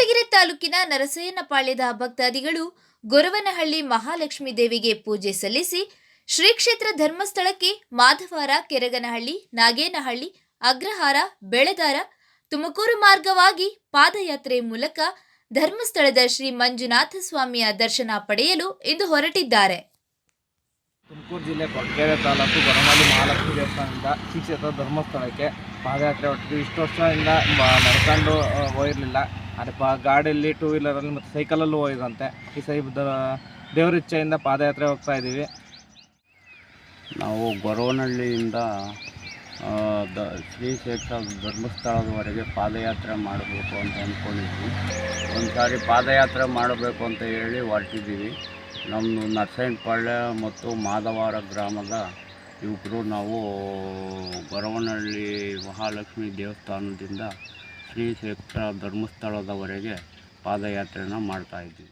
ತಾಲೂಕಿನ ನರಸಯ್ಯನಪಾಳ್ಯದ ಭಕ್ತಾದಿಗಳು ಗೊರವನಹಳ್ಳಿ ಮಹಾಲಕ್ಷ್ಮೀ ದೇವಿಗೆ ಪೂಜೆ ಸಲ್ಲಿಸಿ ಶ್ರೀ ಕ್ಷೇತ್ರ ಧರ್ಮಸ್ಥಳಕ್ಕೆ ಮಾಧವಾರ, ಕೆರಗನಹಳ್ಳಿ, ನಾಗೇನಹಳ್ಳಿ, ಅಗ್ರಹಾರ, ಬೆಳೆದಾರ, ತುಮಕೂರು ಮಾರ್ಗವಾಗಿ ಪಾದಯಾತ್ರೆ ಮೂಲಕ ಧರ್ಮಸ್ಥಳದ ಶ್ರೀ ಮಂಜುನಾಥ ಸ್ವಾಮಿಯ ದರ್ಶನ ಪಡೆಯಲು ಇಂದು ಹೊರಟಿದ್ದಾರೆ. ತುಮಕೂರು ಜಿಲ್ಲೆ ಕೊರಟಗೆರೆ ತಾಲೂಕು ಬರಮಾಲಿ ಮಹಾಲಕ್ಷ್ಮಿ ದೇವಸ್ಥಾನದಿಂದ ಶ್ರೀ ಕ್ಷೇತ್ರ ಧರ್ಮಸ್ಥಳಕ್ಕೆ ಪಾದಯಾತ್ರೆ ಹೊರಟಿದ್ವಿ ಇಷ್ಟು ವರ್ಷದಿಂದ ನಡ್ಕೊಂಡು ಹೋಗಿರ್ಲಿಲ್ಲ. ಆದರೆ ಪಾ ಗಾಡಿಯಲ್ಲಿ ಟೂ ವೀಲರಲ್ಲಿ ಮತ್ತು ಸೈಕಲಲ್ಲೂ ಹೋಗಿದಂತೆ ಈ ಸೈ ದೇವ್ರ ಇಚ್ಛೆಯಿಂದ ಪಾದಯಾತ್ರೆ ಹೋಗ್ತಾ ಇದ್ದೀವಿ ನಾವು ಗೊರವನಹಳ್ಳಿಯಿಂದ ದ, ಶ್ರೀ ಕ್ಷೇತ್ರ ಧರ್ಮಸ್ಥಳದವರೆಗೆ ಪಾದಯಾತ್ರೆ ಮಾಡಬೇಕು ಅಂತ ಅಂದ್ಕೊಂಡಿದ್ವಿ ಒಂದು ಸಾರಿ ಪಾದಯಾತ್ರೆ ಮಾಡಬೇಕು ಅಂತ ಹೇಳಿ ಹೊರಟಿದ್ದೀವಿ. ನಮ್ಮದು ನರಸೈನಪಾಳ್ಯ ಮತ್ತು ಮಾದವಾರ ಗ್ರಾಮದ ಯುವಕರು ನಾವು ಗೊರವನಹಳ್ಳಿ ಮಹಾಲಕ್ಷ್ಮಿ ದೇವಸ್ಥಾನದಿಂದ ಶ್ರೀ ಕ್ಷೇತ್ರ ಧರ್ಮಸ್ಥಳದವರೆಗೆ ಪಾದಯಾತ್ರೆನ ಮಾಡ್ತಾಯಿದ್ದೀವಿ